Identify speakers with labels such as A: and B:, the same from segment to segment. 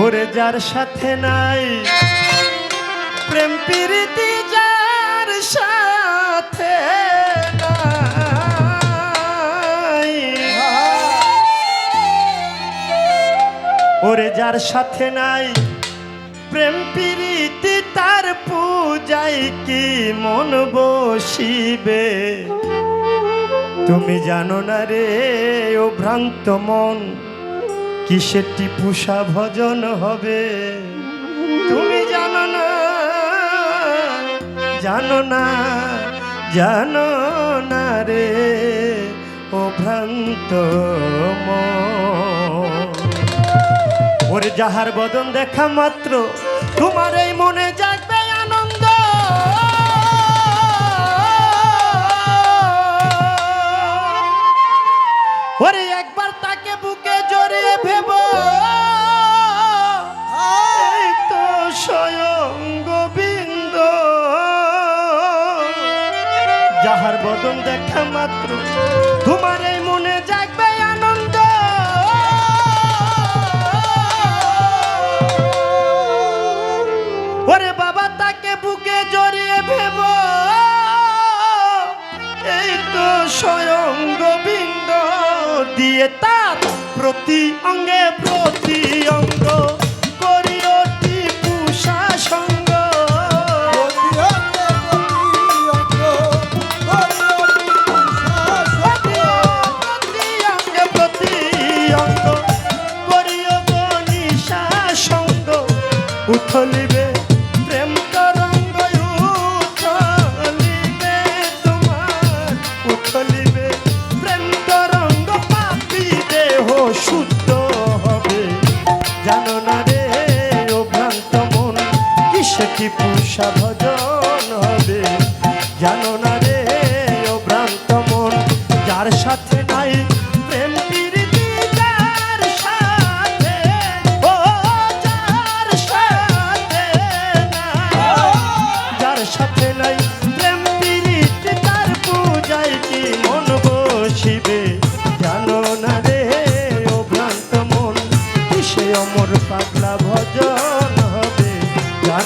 A: ওরে যার সাথে নাই, প্রেম প্রীতি যার সাথে ওরে যার সাথে নাই, প্রেম প্রীতি তার পূজাই কি মন বসিবে? তুমি জানো না রে, ও ভ্রান্ত মন কিসের টিপুষা ভজন হবে? তুমি জানো না জানো না জানো না রে, ও ভ্রান্ত ওর যাহার বদন দেখা মাত্র, তোমার এই মনে জাগবে যাহার বদন দেখা মাত্র। তোমার এই মনে জাগবে আনন্দ। ওরে বাবা, তাকে বুকে জড়িয়ে ভেব। এই তো স্বয়ং গোবিন্দ, দিয়ে তার প্রতি অঙ্গে প্রতি অঙ্গ। উথলিবে প্রেম তরঙ্গ উথলিবে তোমার। উথলিবে প্রেম তরঙ্গ পাপি দেহ শুদ্ধ হবে। জানো না রে ও ভ্রান্ত মন, কিসে কি পুষা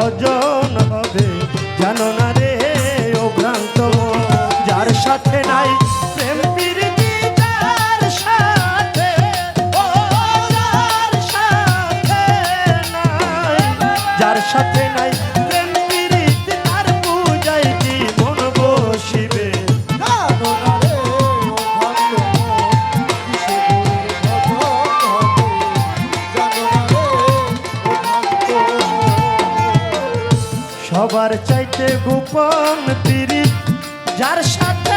A: ভজন হবে। জানো সবার চাইতে গোপন তিরিশ যার সাথে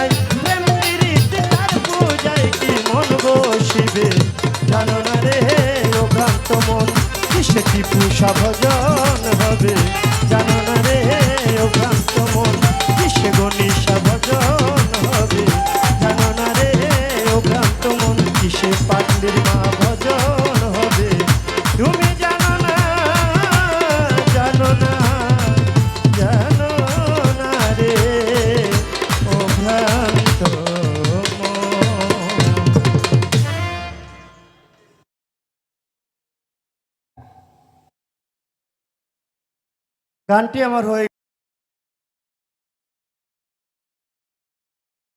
A: নাই প্রেম প্রীতি তার পূজায় কি মন বসিবে জানো না রে ও ভ্রান্ত মন, কিসে ভজন হবে? জানো না রে ভ্রান্ত মন, কিসে গণিসা ভজন গানটি আমার হয়ে